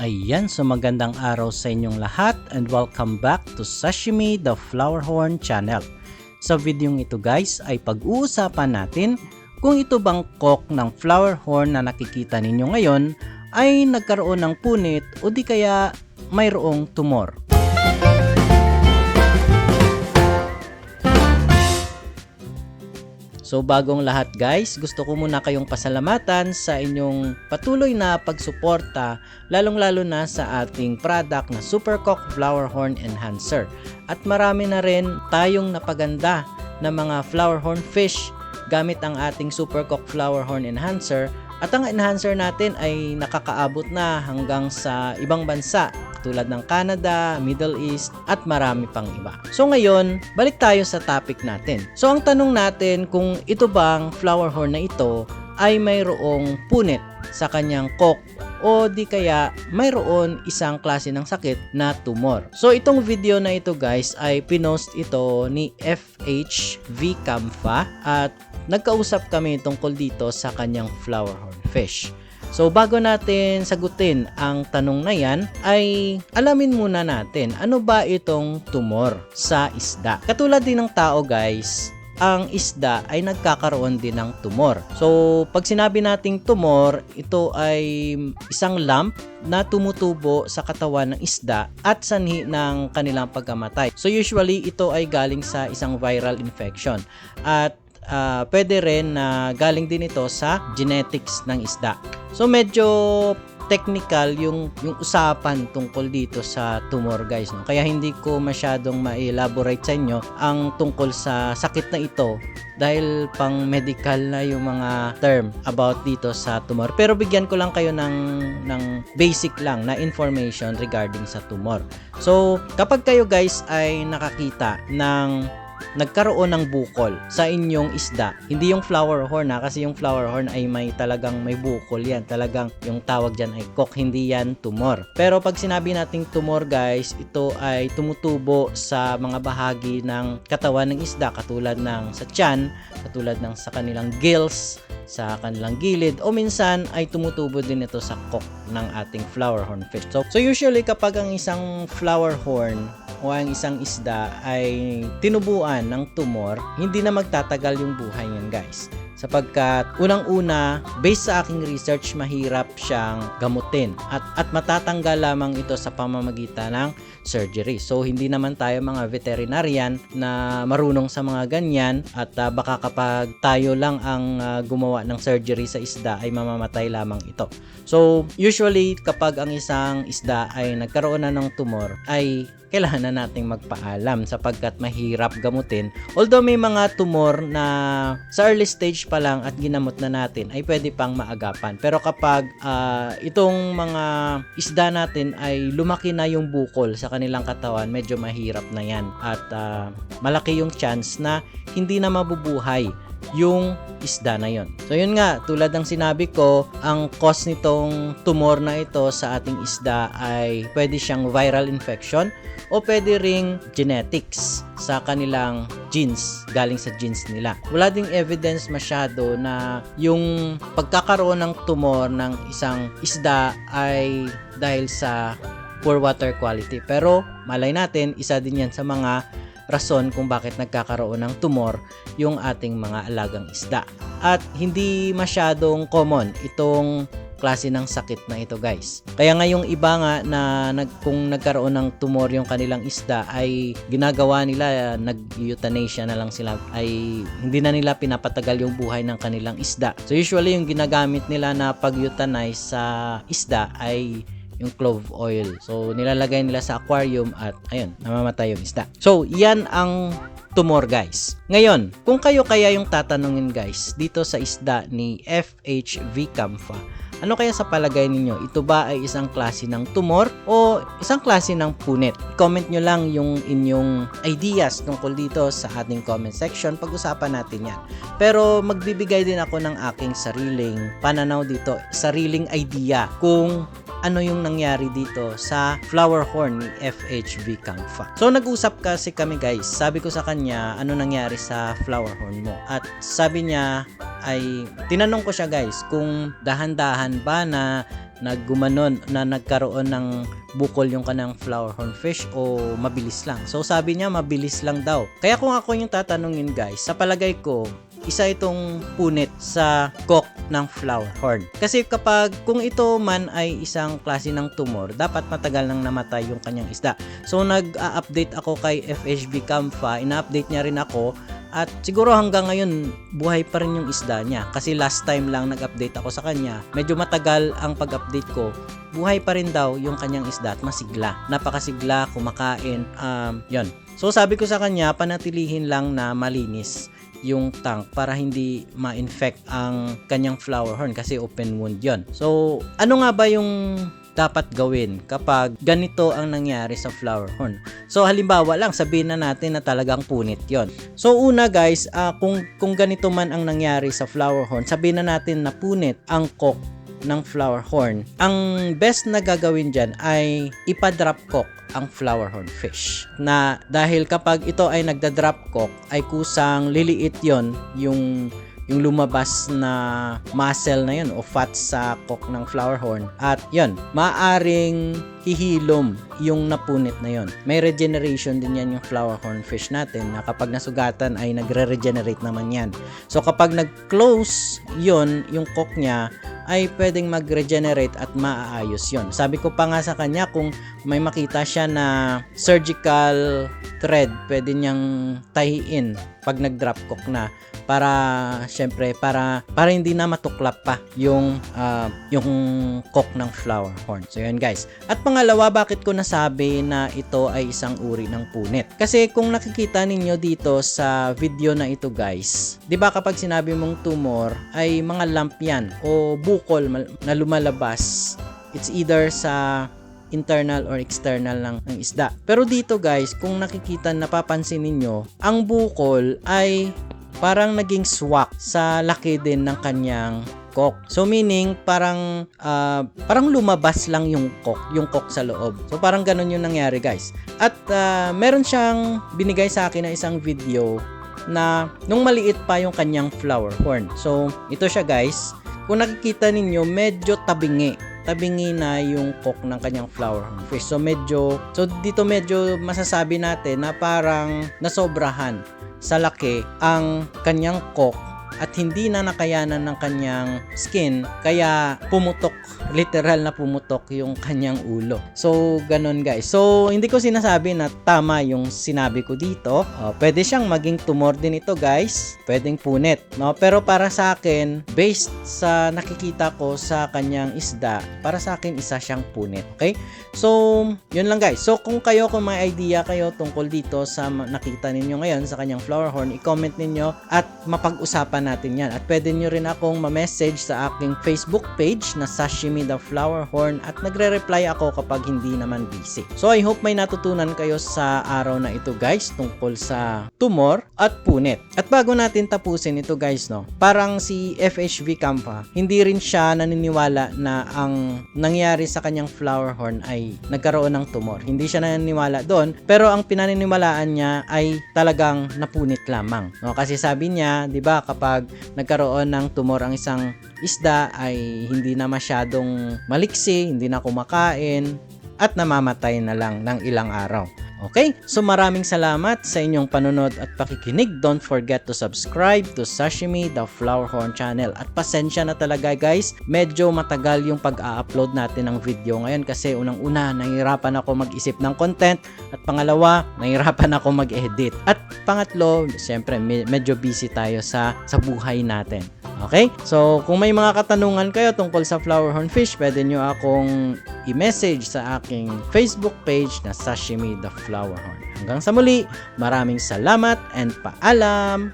Ayan, so magandang araw sa inyong lahat and welcome back to Sashimi the Flower Horn channel. Sa videong ito guys ay pag-uusapan natin kung ito bang cock ng flower horn na nakikita ninyo ngayon ay nagkaroon ng punit o di kaya mayroong tumor. So bagong lahat guys, gusto ko muna kayong pasalamatan sa inyong patuloy na pagsuporta lalong-lalo na sa ating product na Super Cock Flower Horn Enhancer. At marami na rin tayong napaganda na mga flower horn fish gamit ang ating Super Cock Flower Horn Enhancer at ang enhancer natin ay nakakaabot na hanggang sa ibang bansa tulad ng Canada, Middle East at marami pang iba. So ngayon, balik tayo sa topic natin. So ang tanong natin kung ito bang flower horn na ito ay mayroong punit sa kanyang cock o di kaya mayroon isang klase ng sakit na tumor. So itong video na ito guys ay pinost ito ni FHV Camfa at nagkausap kami tungkol dito sa kanyang flower horn fish. So bago natin sagutin ang tanong na yan ay alamin muna natin ano ba itong tumor sa isda. Katulad din ng tao guys, ang isda ay nagkakaroon din ng tumor. So, pag sinabi nating tumor, ito ay isang lump na tumutubo sa katawan ng isda at sanhi ng kanilang pagkamatay. So, usually ito ay galing sa isang viral infection. At uh, pwede rin na galing din ito sa genetics ng isda. So medyo technical yung yung usapan tungkol dito sa tumor guys no. Kaya hindi ko masyadong ma-elaborate sa inyo ang tungkol sa sakit na ito dahil pang medical na yung mga term about dito sa tumor. Pero bigyan ko lang kayo ng ng basic lang na information regarding sa tumor. So, kapag kayo guys ay nakakita ng nagkaroon ng bukol sa inyong isda. Hindi yung flower horn ha, kasi yung flower horn ay may talagang may bukol yan. Talagang yung tawag dyan ay cock, hindi yan tumor. Pero pag sinabi nating tumor guys, ito ay tumutubo sa mga bahagi ng katawan ng isda katulad ng sa tiyan, katulad ng sa kanilang gills, sa kanilang gilid o minsan ay tumutubo din ito sa cock ng ating flower horn fish. So, so usually kapag ang isang flower horn o ang isang isda ay tinubuan ng tumor, hindi na magtatagal yung buhay niyan guys. Sapagkat unang-una, based sa aking research, mahirap siyang gamutin at, at matatanggal lamang ito sa pamamagitan ng surgery. So hindi naman tayo mga veterinarian na marunong sa mga ganyan at uh, baka kapag tayo lang ang uh, gumawa ng surgery sa isda ay mamamatay lamang ito. So usually kapag ang isang isda ay nagkaroon na ng tumor ay kailangan na nating magpaalam sapagkat mahirap gamutin. Although may mga tumor na sa early stage pa lang at ginamot na natin ay pwede pang maagapan. Pero kapag uh, itong mga isda natin ay lumaki na yung bukol sa kanilang katawan, medyo mahirap na yan. At uh, malaki yung chance na hindi na mabubuhay yung isda na yon. So yun nga, tulad ng sinabi ko, ang cause nitong tumor na ito sa ating isda ay pwede siyang viral infection o pwede ring genetics sa kanilang genes, galing sa genes nila. Wala ding evidence masyado na yung pagkakaroon ng tumor ng isang isda ay dahil sa poor water quality. Pero malay natin, isa din yan sa mga rason kung bakit nagkakaroon ng tumor yung ating mga alagang isda. At hindi masyadong common itong klase ng sakit na ito guys. Kaya nga yung iba nga na nag, kung nagkaroon ng tumor yung kanilang isda ay ginagawa nila nag-euthanasia na lang sila ay hindi na nila pinapatagal yung buhay ng kanilang isda. So usually yung ginagamit nila na pag-euthanize sa isda ay yung clove oil. So, nilalagay nila sa aquarium at ayun, namamatay yung isda. So, yan ang tumor guys. Ngayon, kung kayo kaya yung tatanungin guys dito sa isda ni FHV Camfa, ano kaya sa palagay ninyo? Ito ba ay isang klase ng tumor o isang klase ng punit? Comment nyo lang yung inyong ideas tungkol dito sa ating comment section. Pag-usapan natin yan. Pero magbibigay din ako ng aking sariling pananaw dito, sariling idea kung ano yung nangyari dito sa flower horn ni FHV Kangfa. So nag-usap kasi kami guys. Sabi ko sa kanya ano nangyari sa flower horn mo. At sabi niya ay tinanong ko siya guys kung dahan-dahan ba na naggumanon na nagkaroon ng bukol yung kanang flower horn fish o mabilis lang. So sabi niya mabilis lang daw. Kaya kung ako yung tatanungin guys, sa palagay ko, isa itong punit sa cock ng flower horn. Kasi kapag kung ito man ay isang klase ng tumor, dapat matagal nang namatay yung kanyang isda. So nag-update ako kay FHB Camfa, ina-update niya rin ako at siguro hanggang ngayon, buhay pa rin yung isda niya. Kasi last time lang nag-update ako sa kanya, medyo matagal ang pag-update ko. Buhay pa rin daw yung kanyang isda at masigla. Napakasigla, kumakain, um, yon. So sabi ko sa kanya, panatilihin lang na malinis yung tank para hindi ma-infect ang kanyang flower horn kasi open wound yon. So, ano nga ba yung dapat gawin kapag ganito ang nangyari sa flower horn. So halimbawa lang sabihin na natin na talagang punit 'yon. So una guys, uh, kung kung ganito man ang nangyari sa flower horn, sabihin na natin na punit ang cock ng flower horn. Ang best na gagawin diyan ay ipa-drop cock ang flower horn fish. Na dahil kapag ito ay nagda-drop cock ay kusang liliit 'yon yung yung lumabas na muscle na yun o fat sa cock ng flower horn. At yun, maaring hihilom yung napunit na yon. May regeneration din yan yung flower horn fish natin na kapag nasugatan ay nagre-regenerate naman yan. So kapag nag-close yon yung cock niya ay pwedeng mag-regenerate at maaayos yon. Sabi ko pa nga sa kanya kung may makita siya na surgical thread pwede niyang tahiin pag nag-drop cock na para syempre para para hindi na matuklap pa yung uh, yung cock ng flower horn. So yun guys. At pangalawa, bakit ko nasabi na ito ay isang uri ng punit? Kasi kung nakikita ninyo dito sa video na ito guys, 'di ba kapag sinabi mong tumor ay mga lump yan o bukol na lumalabas. It's either sa internal or external ng, ng isda. Pero dito guys, kung nakikita, napapansin ninyo, ang bukol ay parang naging swak sa laki din ng kanyang cock. So meaning parang uh, parang lumabas lang yung cock, yung cock sa loob. So parang ganun yung nangyari, guys. At uh, meron siyang binigay sa akin na isang video na nung maliit pa yung kanyang flower horn. So ito siya, guys. Kung nakikita ninyo, medyo tabingi tabingi na yung cock ng kanyang flower fish. So medyo so dito medyo masasabi natin na parang nasobrahan sa laki ang kanyang cock at hindi na nakayanan ng kanyang skin kaya pumutok literal na pumutok yung kanyang ulo. So ganun guys. So hindi ko sinasabi na tama yung sinabi ko dito. Uh, pwede siyang maging tumor din ito guys. Pwedeng punit no? Pero para sa akin based sa nakikita ko sa kanyang isda para sa akin isa siyang punit okay? So yun lang guys. So kung kayo kung may idea kayo tungkol dito sa nakita ninyo ngayon sa kanyang flower horn i-comment ninyo at mapag-usapan natin yan. At pwede nyo rin akong ma-message sa aking Facebook page na Sashimi the Flower Horn at nagre-reply ako kapag hindi naman busy. So I hope may natutunan kayo sa araw na ito guys tungkol sa tumor at punit. At bago natin tapusin ito guys no, parang si FHV Campa, hindi rin siya naniniwala na ang nangyari sa kanyang flower horn ay nagkaroon ng tumor. Hindi siya naniniwala doon, pero ang pinaniniwalaan niya ay talagang napunit lamang. No? Kasi sabi niya, 'di ba, kapag kapag nagkaroon ng tumor ang isang isda ay hindi na masyadong maliksi, hindi na kumakain, at namamatay na lang ng ilang araw. Okay? So maraming salamat sa inyong panunod at pakikinig. Don't forget to subscribe to Sashimi the Flower Horn channel. At pasensya na talaga guys, medyo matagal yung pag-a-upload natin ng video ngayon kasi unang-una nahihirapan ako mag-isip ng content at pangalawa, nahihirapan ako mag-edit. At pangatlo, siyempre medyo busy tayo sa sa buhay natin. Okay? So, kung may mga katanungan kayo tungkol sa flower horn fish, pwede nyo akong i-message sa aking Facebook page na Sashimi the Flower Horn. Hanggang sa muli, maraming salamat and paalam!